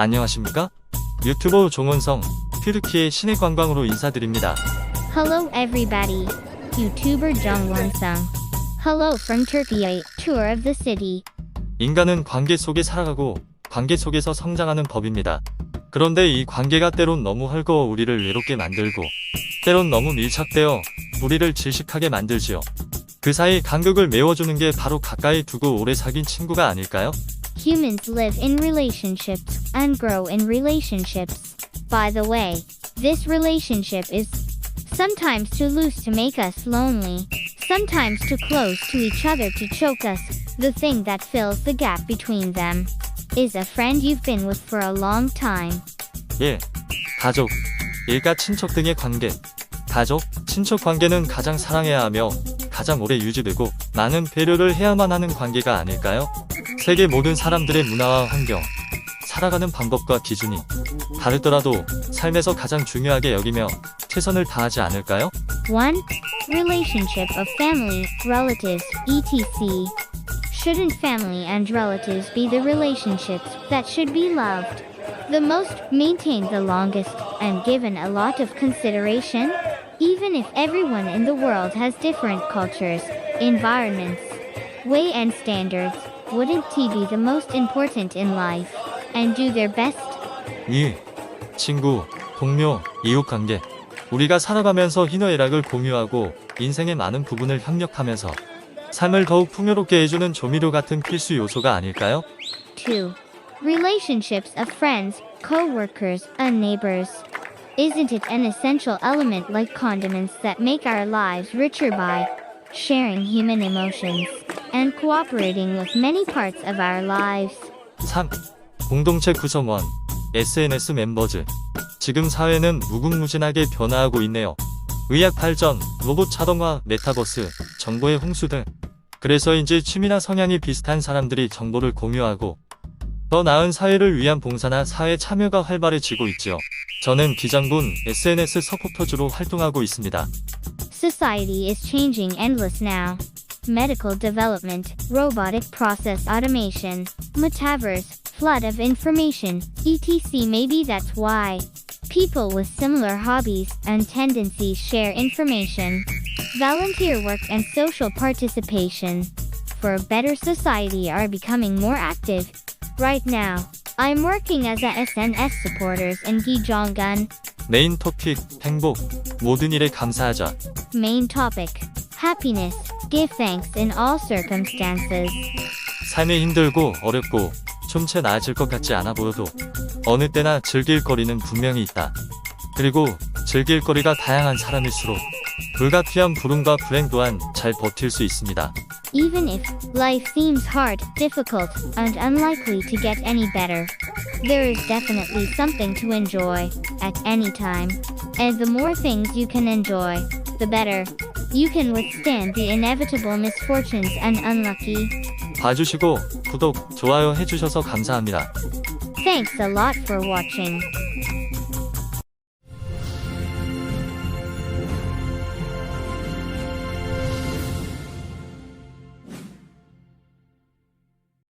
안녕하십니까? 유튜버 종원성, 튀르키의 시내 관광으로 인사드립니다. Hello everybody. YouTuber Jung Won Sung. Hello from Turkey. Tour of the city. 인간은 관계 속에 살아가고 관계 속에서 성장하는 법입니다. 그런데 이 관계가 때론 너무 헐거워 우리를 외롭게 만들고 때론 너무 밀착되어 우리를 질식하게 만들지요. 그 사이 간극을 메워주는 게 바로 가까이 두고 오래 사귄 친구가 아닐까요? Humans live in relationships and grow in relationships. By the way, this relationship is sometimes too loose to make us lonely, sometimes too close to each other to choke us. The thing that fills the gap between them is a friend you've been with for a long time. 예. 가족, 일가 친척 등의 관계. 가족, 친척 관계는 가장 사랑해야 하며 가장 오래 유지되고 많은 배려를 해야만 하는 관계가 아닐까요? 세계 모든 사람들의 문화와 환경, 살아가는 방법과 기준이 다르더라도 삶에서 가장 중요하게 여기며 최선을 다하지 않을까요? 1. Relationship of family, relatives, etc. Shouldn't family and relatives be the relationships that should be loved? The most, maintained the longest, and given a lot of consideration? Even if everyone in the world has different cultures, environments, way and standards, wouldn't T be the most important in life? And do their best? 2. 친구, 동료, 이웃 관계. 우리가 살아가면서 희노애락을 공유하고 인생의 많은 부분을 협력하면서 삶을 더욱 풍요롭게 해주는 조미료 같은 필수 요소가 아닐까요? 2. Relationships of friends, co workers, and neighbors. Isn't it an essential element like condiments that make our lives richer by sharing human emotions And cooperating with many parts of our lives? 3. 공동체 구성원, SNS 멤버즈. 지금 사회는 무궁무진하게 변화하고 있네요. 의학 발전, 로봇 자동화, 메타버스, 정보의 홍수 등. 그래서인지 취미나 성향이 비슷한 사람들이 정보를 공유하고 더 나은 사회를 위한 봉사나 사회 참여가 활발해지고 있죠. 저는 기장군 SNS 서포터즈로 활동하고 있습니다. Society is changing endless now. Medical development, robotic process automation, metaverse, flood of information, etc. Maybe that's why people with similar hobbies and tendencies share information. Volunteer work and social participation for a better society are becoming more active. Right now, I'm working as a SNS supporters in Gijonggun. 메인 토픽, 행복, 모든 일에 감사하자. Main topic Happiness. Give thanks in all circumstances. 삶이 힘들고 어렵고 좀채 나아질 것 같지 않아 보여도 어느 때나 즐길 거리는 분명히 있다. 그리고 즐길 거리가 다양한 사람일수록 불가피한 불운과 불행 또한 잘 버틸 수 있습니다. Even if life seems hard, difficult, and unlikely to get any better, there is definitely something to enjoy at any time. And the more things you can enjoy, the better. You can withstand the inevitable misfortunes and unlucky. 봐주시고 구독, 좋아요 해주셔서 감사합니다. Thanks a lot for watching.